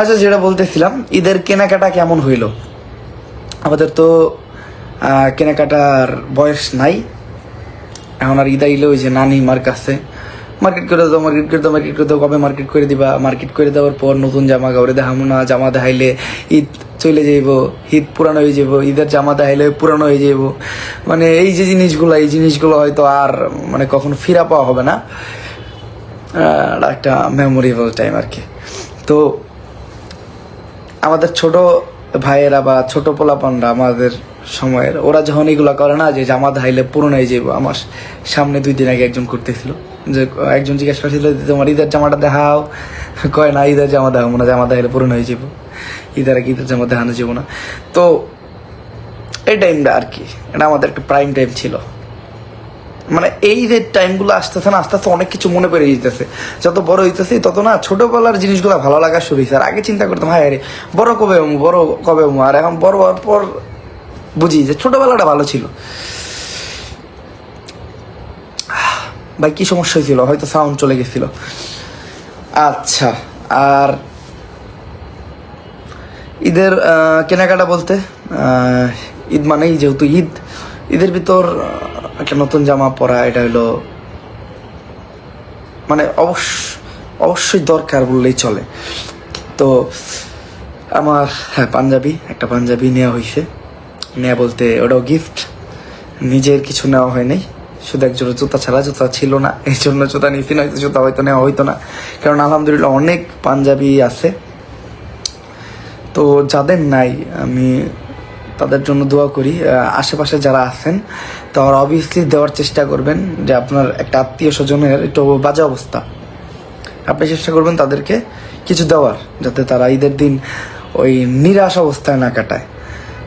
আচ্ছা যেটা বলতেছিলাম, ঈদের কেনাকাটা কেমন হইল? আমাদের তো কেনাকাটার বয়স নাই। এখন আর ঈদ আইলে ওই যে নানি মার কাছে মার্কেট করে দাও মার্কেট করে দাও মার্কেট করে দাও, কবে মার্কেট করে দিবা? মার্কেট করে দেওয়ার পর নতুন জামা কাপড়ে দেখাবো না, জামা দেখাইলে ঈদ চলে যাইব, ঈদ পুরানো হয়ে যাব ঈদের জামা দেখাইলে পুরানো হয়ে যাব মানে এই যে জিনিসগুলো, এই জিনিসগুলো হয়তো আর মানে কখনো ফিরা পাওয়া হবে না। একটা মেমোরেবল টাইম আর কি। তো আমাদের ছোট ভাইয়েরা বা ছোট পোলাপানরা আমাদের সময়ের, ওরা যখন এগুলো করে না যে জামা ধাইলে পুরনো হয়ে যাব আমার সামনে দুই দিন আগে একজন করতেছিল, যে একজন জিজ্ঞেস করছিল তোমার ঈদের জামাটা দেখাও। কয় না, ঈদের জামা দেখাবো না জামা দেখাইলে পুরনো হয়ে যাব ঈদের আগে ঈদের জামা দেখানো যাব না। তো, এই টাইমটা আর কি, এটা আমাদের একটা প্রাইম টাইম ছিল। মানে এই যে টাইমগুলো আসতেছে না আস্তে আস্তে অনেক কিছু মনে পড়ে যেতেছে যত বড় হইতেছে, তত না ছোটবেলার জিনিসগুলো ভালো লাগা শুরু হয়েছে আর আগে চিন্তা করতাম হ্যাঁ রে, বড় কবে বড় কবে আর এখন বড় হওয়ার পর বুঝি যে ছোটবেলাটা ভালো ছিল। ভাই, কি সমস্যা হয়েছিল হয়তো সাউন্ড চলে গেছিল। আচ্ছা আর ঈদের কেনাকাটা বলতে ঈদ মানেই যেহেতু ঈদ, ঈদের ভিতর একটা নতুন জামা পরা, এটা হলো মানে অবশ্য, অবশ্যই দরকার বললেই চলে। তো আমার হ্যাঁ পাঞ্জাবি, একটা পাঞ্জাবি নেওয়া হয়েছে নেওয়া বলতে ওটাও গিফট নিজের কিছু নেওয়া হয় নাই। শুধু একজোড়া জুতা ছাড়া, জুতা ছিল না, এই জন্য জুতা নিয়েছি নয়তো জুতা হয়তো নেওয়া হইতো না। কারণ আলহামদুলিল্লাহ অনেক পাঞ্জাবি আছে। তো যাদের নাই, আমি তাদের জন্য দোয়া করি। আশেপাশে যারা আছেন, তারা অবভিয়াসলি দেওয়ার চেষ্টা করবেন যে আপনার একটা আত্মীয় স্বজনের একটু বাজে অবস্থা। আপনি চেষ্টা করবেন তাদেরকে কিছু দেওয়ার, যাতে তারা ঈদের দিন ওই নিরাশ অবস্থায় না কাটায়।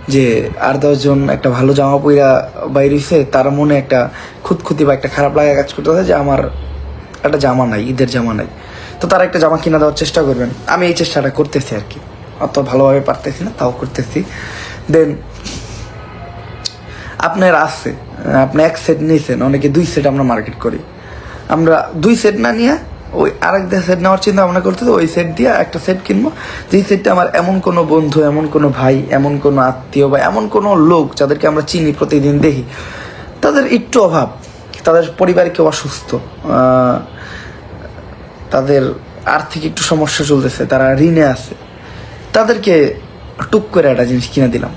যে আর দশজন একটা ভালো জামা পইরা বাইর হইছে তার মনে একটা খুঁতখুতি বা একটা খারাপ লাগা কাজ করতেছে যে আমার একটা জামা নাই, ঈদের জামা নাই। তো তারা একটা জামা কিনে দেওয়ার চেষ্টা করবেন। আমি এই চেষ্টাটা করতেছি আর কি। অত ভালোভাবে পারতেছি না, তাও করতেছি। দেন আপনার আছে, আপনি এক সেট নিয়েছেন অনেকে দুই সেট আমরা মার্কেট করি। আমরা দুই সেট না নিয়ে, ওই আরেক সেট নেওয়ার চিন্তা ভাবনা করতে ওই সেট দিয়ে একটা সেট কিনবো। যেই সেটটা আমার এমন কোনো বন্ধু, এমন কোনো ভাই, এমন কোনো আত্মীয় বা এমন কোনো লোক যাদেরকে আমরা চিনি, প্রতিদিন দেখি, তাদের একটু অভাব। তাদের পরিবারে কেউ অসুস্থ তাদের আর্থিক একটু সমস্যা চলতেছে, তারা ঋণে আছে। তাদেরকে টুক করে একটা জিনিস কিনে দিলাম।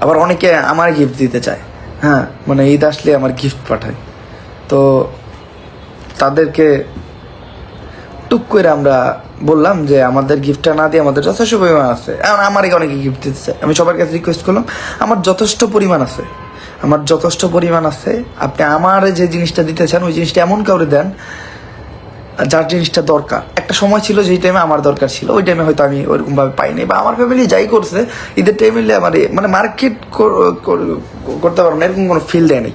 আবার অনেকে আমার গিফট দিতে চায়। হ্যাঁ মানে ঈদ আসলে আমার গিফট পাঠায়। তো তাদেরকে টুক করে আমরা বললাম যে, আমাদের গিফটটা না দিয়ে আমাদের যথেষ্ট পরিমাণ আছে। এখন আমারই অনেকে গিফট দিতে চায়। আমি সবার কাছে রিকোয়েস্ট করলাম, আমার যথেষ্ট পরিমাণ আছে। আমার যথেষ্ট পরিমাণ আছে। আপনি আমার যে জিনিসটা দিতে চান, ওই জিনিসটা এমন কাউরে দেন যার জিনিসটা দরকার। একটা সময় ছিল যেই টাইমে আমার দরকার ছিল, ওই টাইমে হয়তো আমি ওইরকম ভাবে পাইনি বা আমার ফ্যামিলি যাই করছে ঈদের টাইমে আমার মানে মার্কেট করতে পারব না, এরকম কোনো ফিল দেয় নেই।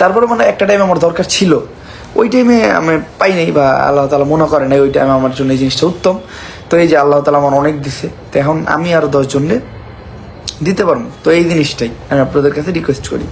তারপরে মানে একটা টাইমে আমার দরকার ছিল, ওই টাইমে আমি পাই নাই বা আল্লাহ তালা মনে করে নাই, ওই টাইমে আমার জন্য এই জিনিসটা উত্তম। তো এই যে আল্লাহ তালা আমার অনেক দিছে, তো এখন আমি আরও দশ জনকে দিতে পারব। তো এই জিনিসটাই আমি আপনাদের কাছে রিকোয়েস্ট করি।